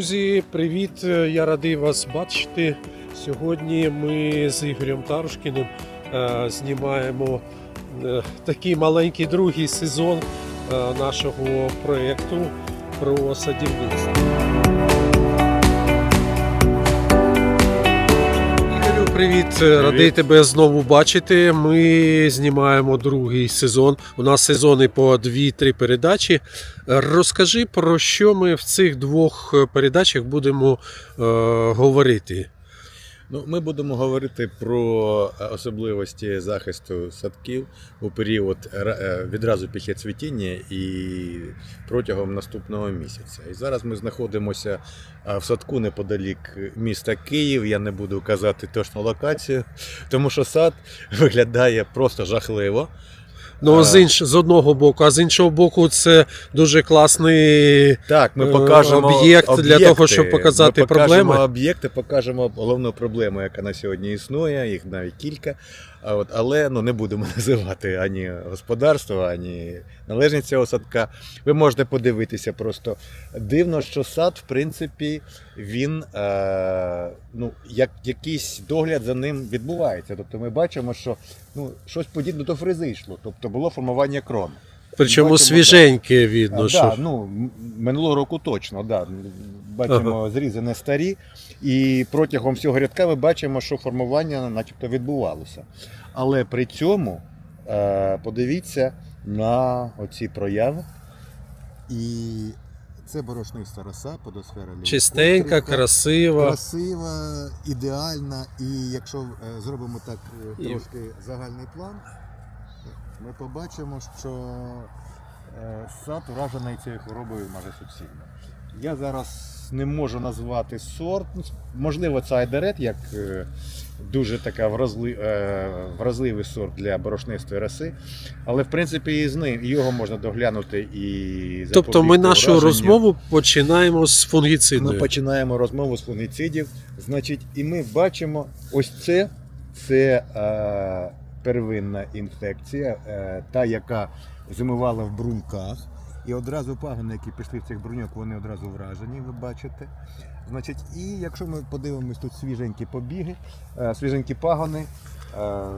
Друзі, привіт! Я радий вас бачити. Сьогодні ми з Ігорем Тарушкіним е, знімаємо е, такий маленький другий сезон е, нашого проєкту про садівництво. Привіт! Радий тебе знову бачити. Ми знімаємо другий сезон. У нас сезони по 2-3 передачі. Розкажи про що ми в цих двох е, передачах будемо е, говорити. Ну, ми будемо говорити про е, особливості захисту садків у період ра- е, відразу після цвітіння і протягом наступного місяця. І зараз ми знаходимося е, в садку неподалік міста Київ. Я не буду казати точну локацію, тому що сад виглядає просто жахливо. Ну, з, інш, з одного боку, а з іншого боку, це дуже класний. Так, ми Е, покажемо об'єкт для того, щоб показати ми покажемо проблеми. об'єкти, покажемо головну проблему, яка на сьогодні існує, їх навіть кілька. А от, але ну, не будемо називати ані господарство, ані належність цього садка. Ви можете подивитися просто. Дивно, що сад, в принципі, він е, ну, як якийсь догляд за ним відбувається. Тобто ми бачимо, що ну, щось подібне до фрези йшло. Тобто було формування крону. Причому Бачимо, свіженьке видно. Що... да, ну, минулого року точно, да. бачимо зрізи не старі, і протягом всього рядка ми бачимо, що формування начебто відбувалося. Але при цьому е, подивіться на оці прояви. І це борошниста роса, подосфера Чистенька, красива. красива, ідеальна. І якщо е, зробимо так е, І- трошки загальний план, ми побачимо, що е, сад вражений цією хворобою майже суцільно. Я зараз не можу назвати сорт. Можливо, це айдерет, як е, дуже така вразли, е, вразливий сорт для борошнистої роси. Але в принципі і з ним його можна доглянути і Тобто ми нашу ураженню. розмову починаємо з Ми починаємо розмову з фунгіцидів. Значить, і ми бачимо, ось це, це первинна інфекція, е, та, яка зимувала в бруньках. І одразу пагони, які пішли в цих бруньок, вони одразу вражені, ви бачите. Значить, і якщо ми подивимось тут свіженькі побіги, е, свіженькі пагони, е,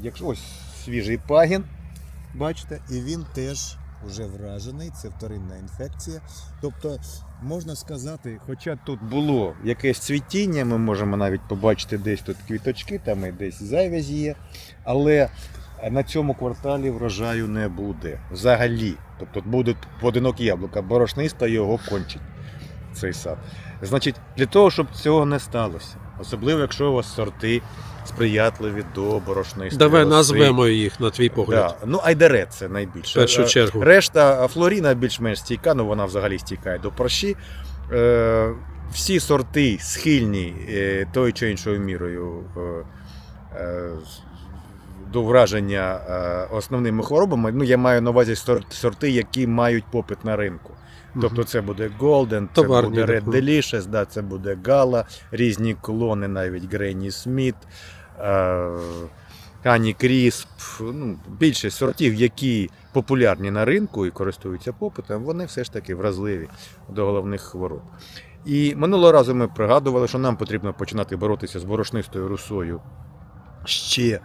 якщо ось свіжий пагін, бачите, і він теж вже вражений, це вторинна інфекція. Тобто, можна сказати, хоча тут було якесь цвітіння, ми можемо навіть побачити десь тут квіточки, там і десь завязі є, але на цьому кварталі врожаю не буде взагалі. Тобто будуть поодинокі яблука, борошниста його кончить цей сад. Значить, для того, щоб цього не сталося, особливо якщо у вас сорти сприятливі до борошнистої Давай назвемо їх на твій погляд. Да. Ну, айдерет це найбільше. В першу Е, чергу. Решта флоріна більш-менш стійка, ну вона взагалі стійкає до прощі. Е, всі сорти схильні е, тою чи іншою мірою е, е, до враження е, основними хворобами. Ну, я маю на увазі сор- сорти, які мають попит на ринку. Тобто це буде Golden, це Товарні, буде Red так. Delicious, да, це буде Gala, різні клони, навіть Granny Smith, е, Honey Crisp, ну, більшість сортів, які популярні на ринку і користуються попитом, вони все ж таки вразливі до головних хвороб. І минулого разу ми пригадували, що нам потрібно починати боротися з борошнистою русою ще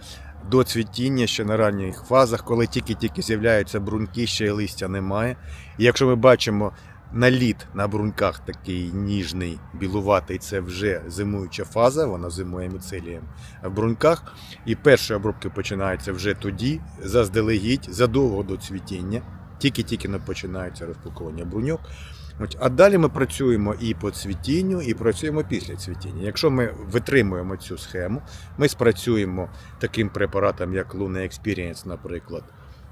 до цвітіння, ще на ранніх фазах, коли тільки-тільки з'являються бруньки, ще й листя немає. І якщо ми бачимо наліт на бруньках такий ніжний, білуватий, це вже зимуюча фаза, вона зимує міцелієм в бруньках. І перші обробки починаються вже тоді, заздалегідь, задовго до цвітіння. Тільки-тільки не починається розпакування бруньок. От, А далі ми працюємо і по цвітінню, і працюємо після цвітіння. Якщо ми витримуємо цю схему, ми спрацюємо таким препаратом, як Luna Experience, наприклад,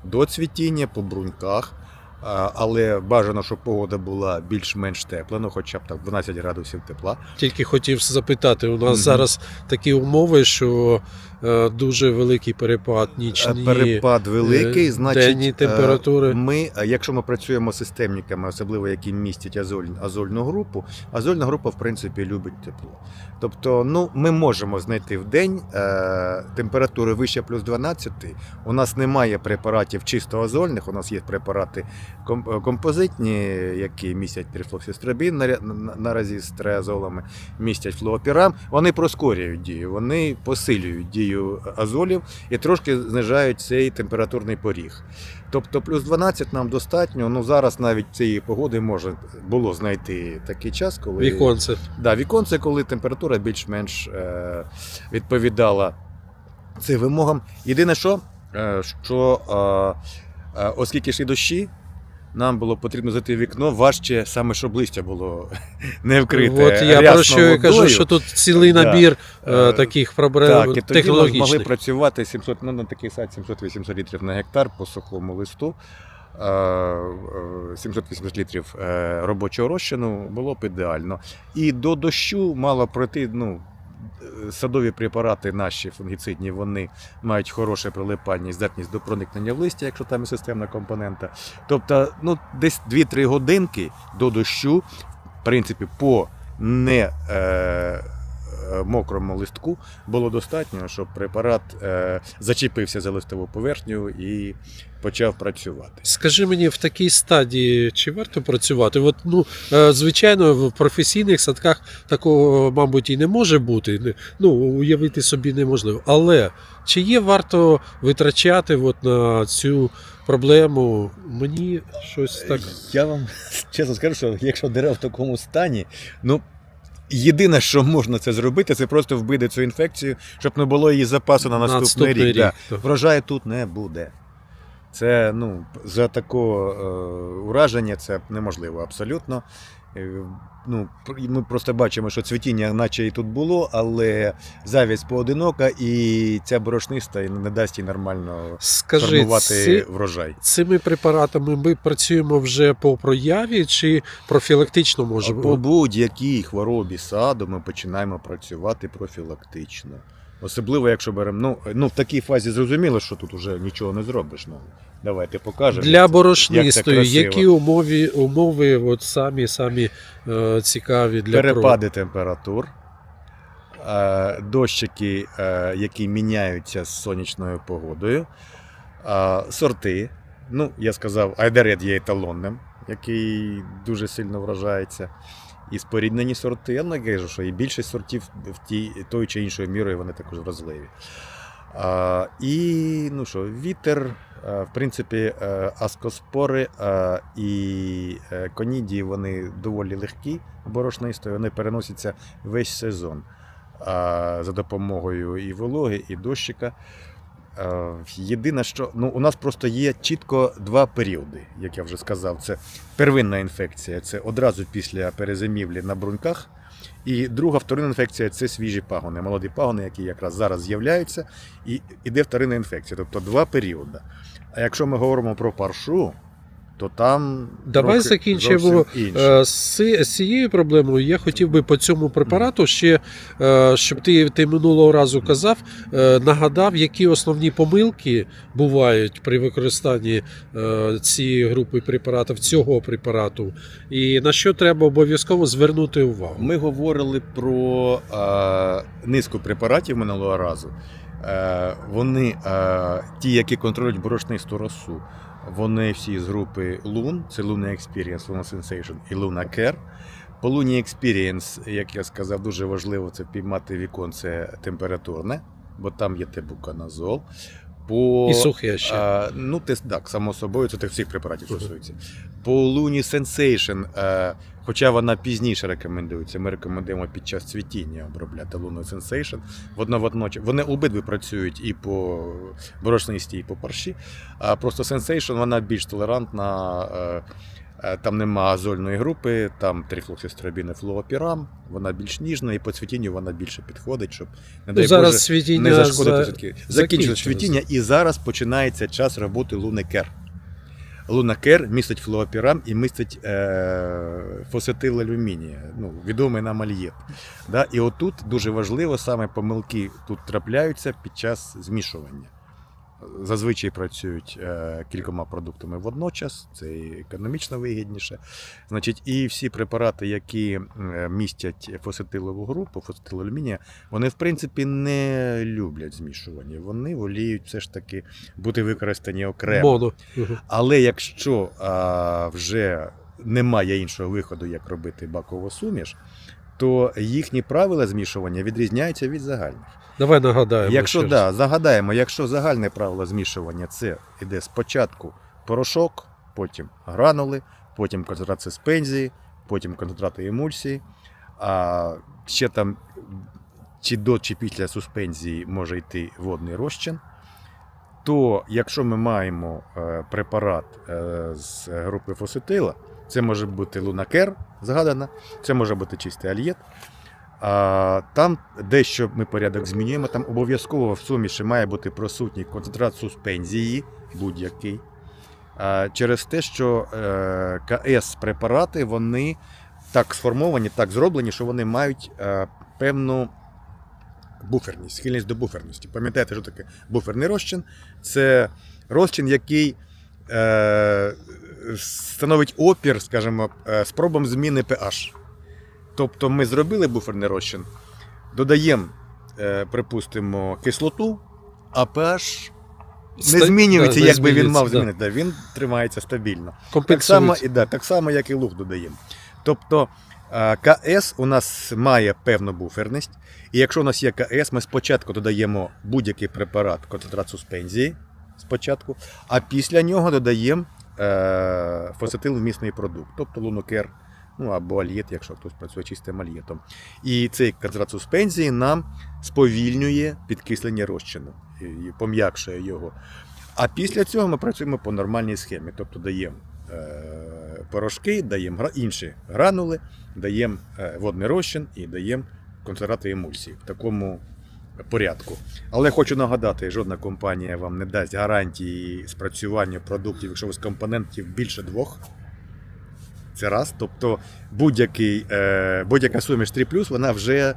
до цвітіння по бруньках. Але бажано, щоб погода була більш-менш тепла, ну хоча б так 12 градусів тепла. Тільки хотів запитати, у нас Мгм. зараз такі умови, що дуже великий перепад нічні. Перепад великий, е, значить, денні температури. е, Ми, е, якщо ми працюємо з системниками, особливо які містять азоль, азольну групу, азольна група, в принципі, любить тепло. Тобто, ну, ми можемо знайти в день е, температури вище плюс 12. У нас немає препаратів чисто азольних, у нас є препарати е, композитні, які містять трифлоксистрабін на- на- наразі з триазолами, містять флуопірам. Вони проскорюють дію, вони посилюють дію азолів і трошки знижають цей температурний поріг. Тобто плюс 12 нам достатньо. Ну зараз навіть цієї погоди може було знайти такий час, коли Віконце. Да, віконце, коли температура більш-менш е, відповідала цим вимогам. Єдине, що, е, що е, е, оскільки йшли дощі, нам було потрібно зайти в вікно, важче саме, щоб листя було не вкрите. От я про що я кажу, що тут цілий набір е, Е, таких проблем Так, і тоді ми змогли працювати 700, ну, на такий сайт 700-800 літрів на гектар по сухому листу. Е, е, 780 літрів робочого розчину було б ідеально. І до дощу мало пройти. Ну, садові препарати наші фунгіцидні, вони мають хороше прилипання і здатність до проникнення в листя, якщо там є системна компонента. Тобто, ну, десь 2-3 годинки до дощу, в принципі, по не е, мокрому листку було достатньо, щоб препарат е, зачепився за листову поверхню і почав працювати. Скажи мені, в такій стадії чи варто працювати? От, ну, е, звичайно, в професійних садках такого, мабуть, і не може бути. Ну, уявити собі неможливо. Але чи є варто витрачати от на цю проблему? Мені щось так. Я вам чесно скажу, що якщо дерева в такому стані, ну. Єдине, що можна це зробити, це просто вбити цю інфекцію, щоб не було її запасу на наступний, Наступний рік. Да. рік. Врожаю тут не буде. Це ну, за такого е, ураження це неможливо абсолютно. Е, ну, ми просто бачимо, що цвітіння, наче і тут було, але завість поодинока, і ця борошниста не дасть їй нормально Скажи, формувати ці, врожай. цими препаратами ми працюємо вже по прояві чи профілактично може По будь-якій хворобі саду ми починаємо працювати профілактично. Особливо, якщо беремо. Ну, ну в такій фазі зрозуміло, що тут вже нічого не зробиш. Ну, давайте покажемо. Для борошнистої, які умови, умови от самі самі е, цікаві для перепади температур, е, дощики, е, які міняються з сонячною погодою, е, сорти. Ну, я сказав, Айдарет є еталонним, який дуже сильно вражається. І споріднені сорти. Я не кажу, що і більшість сортів в тій, тою чи іншою мірою вони також вразливі. А, і ну що, вітер, в принципі, е, аскоспори і е, конідії вони доволі легкі борошнисто, і вони переносяться весь сезон а, за допомогою і вологи, і дощика. Е, Єдине, що ну, у нас просто є чітко два періоди, як я вже сказав. Це первинна інфекція, це одразу після перезимівлі на бруньках. І друга вторинна інфекція це свіжі пагони, молоді пагони, які якраз зараз з'являються, і іде вторинна інфекція, тобто два періоди. А якщо ми говоримо про паршу, то там Давай закінчимо. Е, З, цією проблемою я хотів би по цьому препарату ще, е, щоб ти, ти минулого разу казав, е, нагадав, які основні помилки бувають при використанні цієї групи препаратів, цього препарату, і на що треба обов'язково звернути увагу. Ми говорили про низку препаратів минулого разу. Вони, ті, які контролюють борошнисту росу, вони всі з групи Loon, це Luna Experience, Luna Sensation і Luna Care. По Luna Experience, як я сказав, дуже важливо це піймати віконце температурне, бо там є тебуканазол. По, І сухе ще. а, ну, те, так, само собою, це тих всіх препаратів стосується. По Luni Sensation, е, хоча вона пізніше рекомендується, ми рекомендуємо під час цвітіння обробляти Luna Sensation. Водно водночас. Вони обидві працюють і по борошнисті, і по парші. А просто Sensation вона більш толерантна. е, е, Там нема азольної групи, там трифлоксистрабін і флуопірам, вона більш ніжна, і по цвітінню вона більше підходить, щоб не дай зараз Боже, не зашкодити за- закінчилось. Цвітіння, і зараз починається час роботи Лунекер. Лунакер містить флуопірам і містить е, фосетил алюмінія, ну, відомий нам альєп. Да? І отут дуже важливо, саме помилки тут трапляються під час змішування. Зазвичай працюють е, кількома продуктами водночас, це економічно вигідніше. Значить, і всі препарати, які е, містять фосетилову групу, фосетилоалюмінія, вони в принципі не люблять змішування. Вони воліють все ж таки бути використані окремо. Моно. Але якщо а, вже немає іншого виходу, як робити бакову суміш, то їхні правила змішування відрізняються від загальних. Давай нагадаємо. Якщо ще раз. да, загадаємо, якщо загальне правило змішування це йде спочатку порошок, потім гранули, потім концентрат суспензії, потім концентрати емульсії, а ще там чи до чи після суспензії може йти водний розчин. То якщо ми маємо е, препарат е, з групи фосетила, це може бути лунакер, згадана, це може бути чистий альєт. А, там дещо ми порядок змінюємо. Там обов'язково в суміші має бути присутній концентрат суспензії будь-який. Через те, що е, КС препарати вони так сформовані, так зроблені, що вони мають е, певну буферність, схильність до буферності. Пам'ятаєте, що таке буферний розчин? Це розчин, який е, становить опір, скажімо, спробам зміни pH. Тобто ми зробили буферний розчин, додаємо, е, припустимо, кислоту, а pH не змінюється, да, як би він мав змінити. Да, Він тримається стабільно. Так само, і, да, так само, як і луг додаємо. Тобто е, КС у нас має певну буферність, і якщо у нас є КС, ми спочатку додаємо будь-який препарат, концентрат суспензії спочатку, а після нього додаємо е, фосетилвмісний продукт, тобто лунокер, ну або альєт, якщо хтось працює чистим альєтом. І цей концентрат суспензії нам сповільнює підкислення розчину і пом'якшує його. А після цього ми працюємо по нормальній схемі, тобто даємо е, порошки, даємо інші гранули, даємо е, водний розчин і даємо концентрати емульсії в такому порядку. Але хочу нагадати, жодна компанія вам не дасть гарантії спрацювання продуктів, якщо у вас компонентів більше двох. Це раз. Тобто будь-який, е, будь-яка суміш 3 вона вже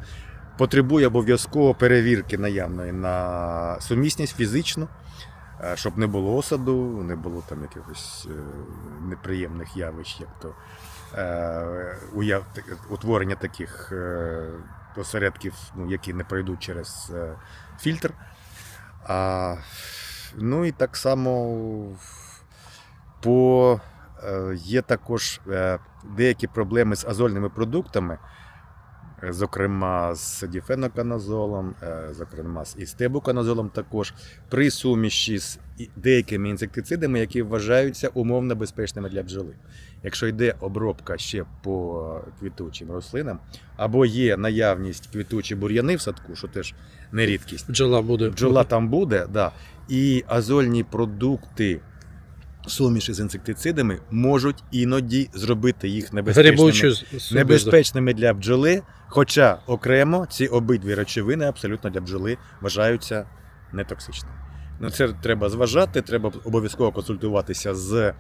потребує обов'язково перевірки наявної на сумісність фізичну, е, щоб не було осаду, не було там якихось е, неприємних явищ, як то утворення таких осередків, ну, які не пройдуть через фільтр. А, ну і так само по, є також е, деякі проблеми з азольними продуктами, е, зокрема з діфеноканазолом, е, зокрема з істебуканазолом також, при суміші з деякими інсектицидами, які вважаються умовно безпечними для бджоли. Якщо йде обробка ще по квітучим рослинам, або є наявність квітучі бур'яни в садку, що теж не рідкість. Бджола буде. Бджола там буде, да. і азольні продукти. Суміші з інсектицидами можуть іноді зробити їх небезпечними, небезпечними для бджоли, хоча окремо ці обидві речовини абсолютно для бджоли вважаються нетоксичними. На це треба зважати, треба обов'язково консультуватися з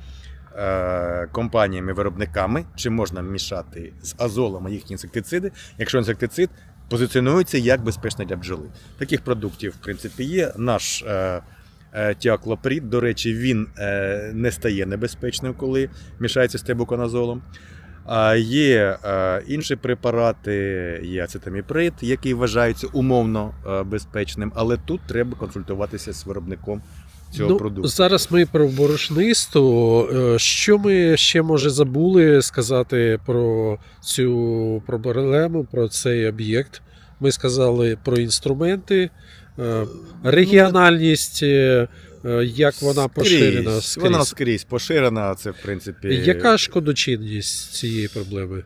е, компаніями-виробниками, чи можна мішати з азолом їхні інсектициди, якщо інсектицид позиціонується як безпечний для бджоли. Таких продуктів, в принципі, є. Наш е, тіаклопрід, до речі, він е, не стає небезпечним, коли мішається з тебуконазолом. А є е, інші препарати, є ацетаміприд, який вважається умовно е, безпечним, але тут треба консультуватися з виробником цього ну, продукту. Зараз ми про борошнисту. Е, Що ми ще може забули сказати про цю проблему, про цей об'єкт? Ми сказали про інструменти, е, регіональність, е, е, як вона поширена скрізь. Вона скрізь поширена, це в принципі. Яка шкодочинність цієї проблеми?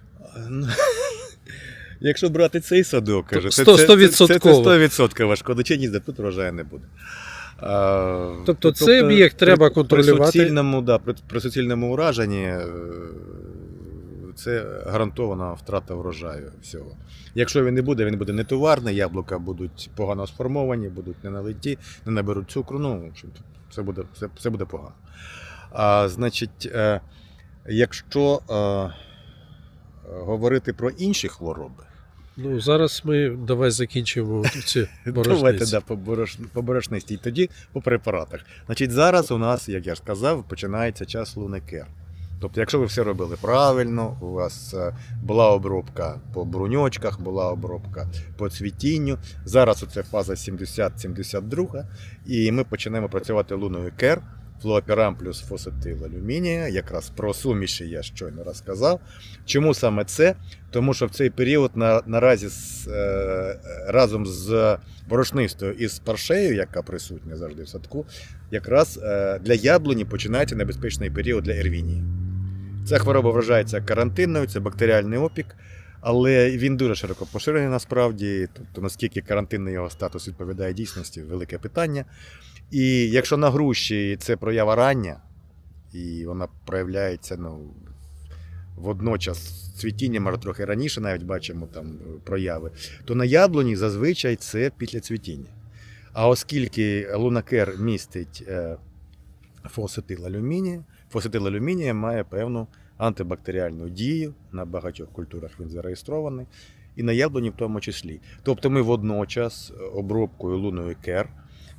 Ну, Якщо брати цей садок, каже, це, Сто- це, це, це, це 100% шкодочинність, де тут врожаю не буде. А, Тобто цей об'єкт треба контролювати? При суцільному, да, при, при суцільному ураженні е, це гарантована втрата врожаю всього. Якщо він не буде, він буде нетоварний, яблука будуть погано сформовані, будуть не налиті, не наберуть цукру, ну, в общем, все буде, все, все буде погано. А, значить, е, якщо е, говорити про інші хвороби, Ну, зараз ми давай закінчимо ці Давайте да, по, борош... по борошнисті. І тоді по препаратах. Значить, зараз у нас, як я ж сказав, починається час лунекер. Тобто, якщо ви все робили правильно, у вас е, була обробка по бруньочках, була обробка по цвітінню. Зараз оце фаза 70-72, і ми почнемо працювати луною кер, флуоперам плюс фосетил алюмінія. Якраз про суміші я щойно розказав. Чому саме це? Тому що в цей період на, наразі з, е, разом з борошнистою і з паршею, яка присутня завжди в садку, якраз е, для яблуні починається небезпечний період для ервінії. Ця хвороба вважається карантинною, це бактеріальний опік, але він дуже широко поширений насправді. Тобто, наскільки карантинний його статус відповідає дійсності, велике питання. І якщо на груші це проява рання, і вона проявляється ну, водночас цвітіння, може трохи раніше, навіть бачимо там прояви, то на яблуні зазвичай це після цвітіння. А оскільки лунакер містить е, фосетил алюмінія, фосетил алюмінія має певну антибактеріальну дію на багатьох культурах він зареєстрований, і на яблуні в тому числі. Тобто ми водночас обробкою луною кер,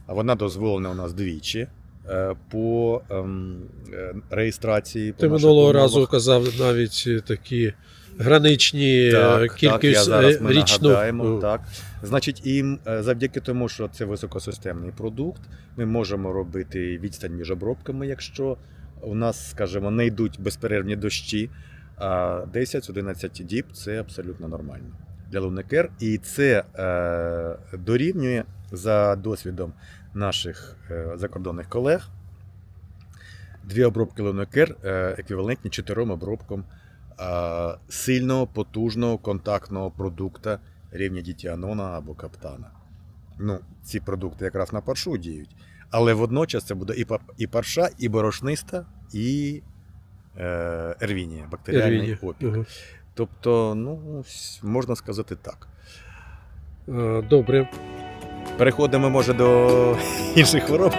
а вона дозволена у нас двічі. е, По ем, е, реєстрації Ти минулого умовах. разу казав навіть е, такі граничні е, Так, так, я кількість е, річну. нагадаємо. Так. Значить, і е, завдяки тому, що це високосистемний продукт, ми можемо робити відстань між обробками, якщо у нас, скажімо, не йдуть безперервні дощі. А 10-11 діб це абсолютно нормально для лунекер. І це е, дорівнює за досвідом наших е, закордонних колег. Дві обробки лунекер е, еквівалентні чотирьом обробкам е, сильного, потужного контактного продукта рівня дітіанона або каптана. Ну, ці продукти якраз на паршу діють. Але водночас це буде і, і парша, і борошниста, і е, ервінія, бактеріальний Ірвіні. опік. Угу. Тобто, ну, можна сказати так. Е, Добре. Переходимо, може, до інших хвороб.